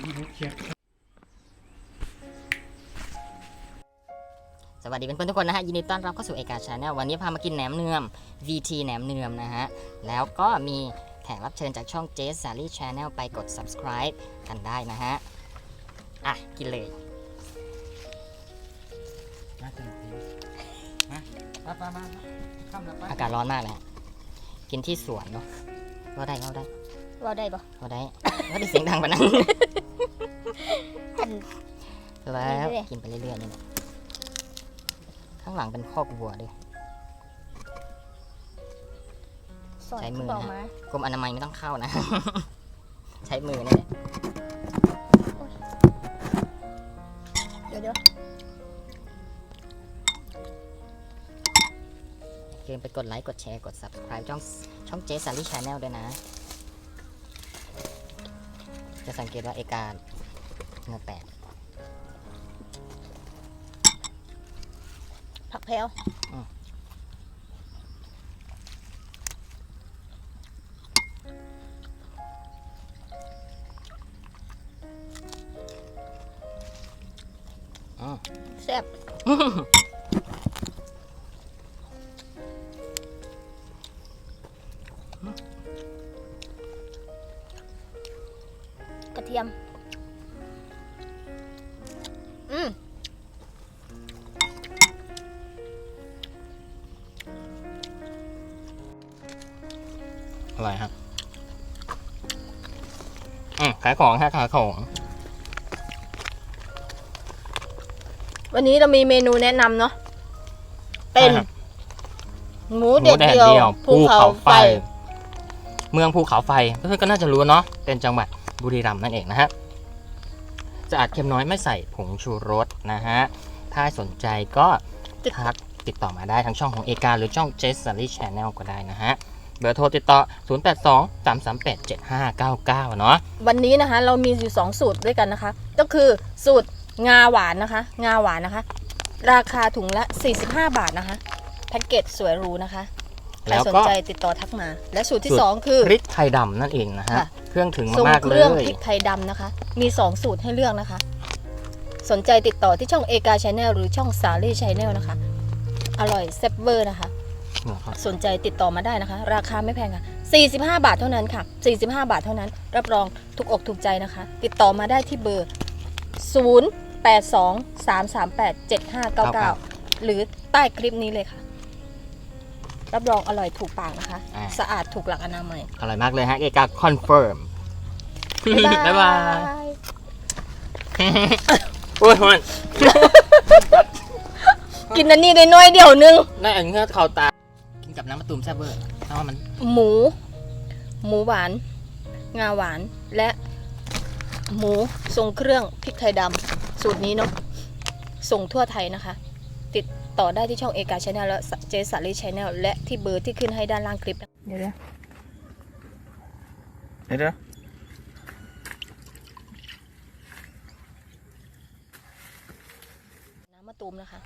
สวัสดีเพื่อนๆทุกคนนะฮะยินดีต้อนรับเข้าสู่เอกาชาแนลวันนี้พามากินแหนมเนือม VT แหนมเนือมนะฮะ แล้วก็มีแขกรับเชิญจากช่องเจสซารีช n แนลไปกด subscribe กันได้นะฮะ อะ กินเลยน่าจะดีมามามามาข้ามแล้วไปอากาศร้อนมากเลยฮะกินที่สวนเนาะก็ได้ก็ได้ว่าได้ปะก็ได้ก็ได้เสียงดังปะนั้นอัน แล้วเรื่อยๆกินไปเรื่อยๆนี่แหละข้างหลังเป็นคอกวัวด้วยสอนใช้มือเขาบอกนะมากรมอนามัยไม่ต้องเข้านะ ใช้มือนี่แหละเดี๋ยวเดี๋ยวอย่าลืมไปกดไลค์ กดแชร์ กด subscribe ช่องช่องเจสันลี่ชาแนลด้วยนะ จะสังเกตว่าเอกาเห งือแตกผักแพรวอืมอืมแซ่บ อืมอร่อยครับอืมขายของฮะขายของ วันนี้เรามีเมนูแนะนำเนาะ เป็น ใช่ครับ หมูเด็ดเดียวภูเขาไฟ เมืองภูเขาไฟเพื่อนๆก็น่าจะรู้เนาะเป็นจังหวัดบุรีรัมย์นั่นเองนะฮะ จะอาดเค็มน้อยไม่ใส่ผงชูรสนะฮะ ถ้าสนใจก็ทักติดต่อมาได้ทั้งช่องของเอกาหรือช่อง j e s s a l y Channel ก็ได้นะฮะ เบอร์โทรติดต่อ 082 338 7599 เนาะวันนี้นะคะเรามีอยู่สองสูตรด้วยกันนะคะ ก็คือสูตรงาหวานนะคะ งาหวานนะคะ ราคาถุงละ 45 บาทนะคะ แพ็กเกจสวยหรูนะคะใคร แล้วสนก็ใจติดต่อทักมา และสูตรที่สูตรสองคือพริกไทยดำนั่นเองนะฮะค่ะเครื่องถึงทรงมากเคๆเลรื่องยพริกไทยดำนะคะ มี 2 สูตรให้เลือกนะคะ สนใจติดต่อที่ช่องเอกาชาแนลหรือช่องสาลี่ชาแนลนะคะ อร่อยแซ่บเวอร์นะคะ สนใจติดต่อมาได้นะคะ ราคาไม่แพงค่ะ 45 บาทเท่านั้นค่ะ 45 บาทเท่านั้น รับรองถูกอกถูกใจนะคะ ติดต่อมาได้ที่เบอร์ 0 8 2 3 3 8 7 5 9 9 หรือใต้คลิปนี้เลยค่ะ รับรองอร่อยถูกปากนะคะ อ่า สะอาดถูกหลักอนามัย อร่อยมากเลยฮะเอกาคอนเฟิร์มบ๊ายบาย โอ้ยมันกินอันนี้ได้น้อยเดียวนึงได้อันเงือกเขาตา กินกับน้ำมะตูมแซ่บเบอร์ถ้าว่ามันหมู หมูหวาน งาหวาน และ หมูทรงเครื่องพริกไทยดำสูตรนี้เนาะส่งทั่วไทยนะคะ ต่อได้ที่ช่องเอกาชาแนลและเจสันลีชาแนลและที่เบอร์ที่ขึ้นให้ด้านล่างคลิปเดี๋ยวเดี๋ยวน้ำมาตูมนะคะ